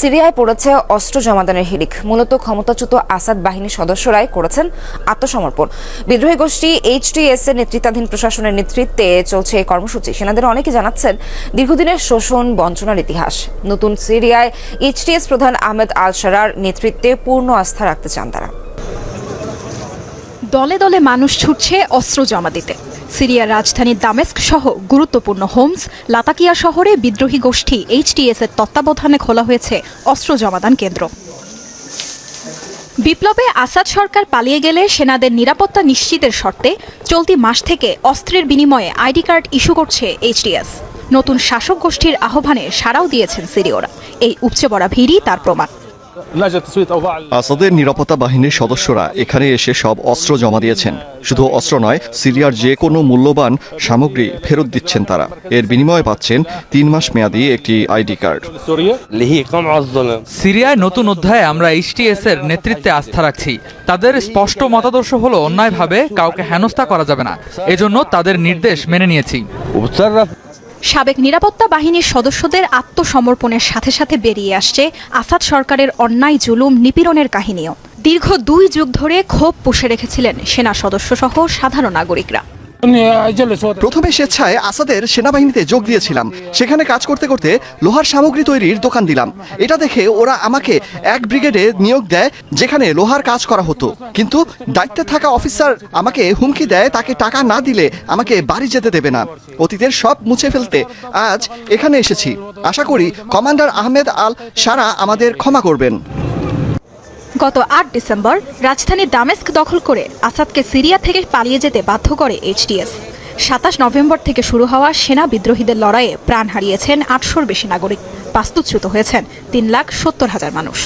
সিরিয়ায় পড়েছে অস্ত্র জমাদানের হিড়িক। মূলত ক্ষমতাচ্যুত আসাদ বাহিনীর সদস্যরাই করেছেন আত্মসমর্পণ। বিদ্রোহী গোষ্ঠী এইচটিএস এর নেতৃত্বাধীন প্রশাসনের নেতৃত্বে চলছে এই কর্মসূচি। সেনাদের অনেকে জানাচ্ছেন, দীর্ঘদিনের শোষণ বঞ্চনার ইতিহাস। নতুন সিরিয়ায় এইচটিএস প্রধান আহমেদ আল সারার নেতৃত্বে পূর্ণ আস্থা রাখতে চান তারা। দলে দলে মানুষ ছুটছে অস্ত্র জমা দিতে। সিরিয়ার রাজধানী দামেস্ক সহ গুরুত্বপূর্ণ হোমস, লাতাকিয়া শহরে বিদ্রোহী গোষ্ঠী এইচটিএস এর তত্ত্বাবধানে খোলা হয়েছে অস্ত্র জমাদান কেন্দ্র। বিপ্লবে আসাদ সরকার পালিয়ে গেলে সেনাদের নিরাপত্তা নিশ্চিতের শর্তে চলতি মাস থেকে অস্ত্রের বিনিময়ে আইডি কার্ড ইস্যু করছে এইচডিএস নতুন শাসক গোষ্ঠীর আহ্বানে সাড়াও দিয়েছেন সিরিয়রা। এই উপচে পড়া ভিড়ই তার প্রমাণ। আসাদের নিরাপত্তা বাহিনীর সদস্যরা এখানে এসে সব অস্ত্র জমা দিয়েছেন। শুধু অস্ত্র নয় সিরিয়ার যে কোনো মূল্যবান সামগ্রী ফেরত দিচ্ছেন তারা। এর বিনিময়ে পাচ্ছেন তিন মাস মেয়াদী একটি আইডি কার্ড। সিরিয়ায় নতুন অধ্যায়ে আমরা এইচটিএস এর নেতৃত্বে আস্থা রাখছি। তাদের স্পষ্ট মতাদর্শ হলো অন্যায়ভাবে কাউকে হেনস্থা করা যাবে না। এজন্য তাদের নির্দেশ মেনে নিয়েছি। সাবেক নিরাপত্তা বাহিনীর সদস্যদের আত্মসমর্পণের সাথে সাথে বেরিয়ে আসছে আসাদ সরকারের অন্যায়, জুলুম, নিপীড়নের কাহিনীও। দীর্ঘ দুই যুগ ধরে ক্ষোভ পুষে রেখেছিলেন সেনা সদস্যসহ সাধারণ নাগরিকরা। প্রথমে স্বেচ্ছায় আসাদের সেনাবাহিনীতে যোগ দিয়েছিলাম। সেখানে কাজ করতে করতে লোহার সামগ্রী তৈরির দোকান দিলাম। এটা দেখে ওরা আমাকে এক ব্রিগেডে নিয়োগ দেয়, যেখানে লোহার কাজ করা হতো। কিন্তু দায়িত্বে থাকা অফিসার আমাকে হুমকি দেয়, তাকে টাকা না দিলে আমাকে বাড়ি যেতে দেবে না। অতীতের সব মুছে ফেলতে আজ এখানে এসেছি। আশা করি কমান্ডার আহমেদ আল সারা আমাদের ক্ষমা করবেন। গত আট ডিসেম্বর রাজধানী দামেস্ক দখল করে আসাদকে সিরিয়া থেকে পালিয়ে যেতে বাধ্য করে এইচডিএস। সাতাশ নভেম্বর থেকে শুরু হওয়া সেনা বিদ্রোহীদের লড়াইয়ে প্রাণ হারিয়েছেন আটশোর বেশি নাগরিক। বাস্তুচ্যুত হয়েছেন তিন লাখ সত্তর হাজার মানুষ।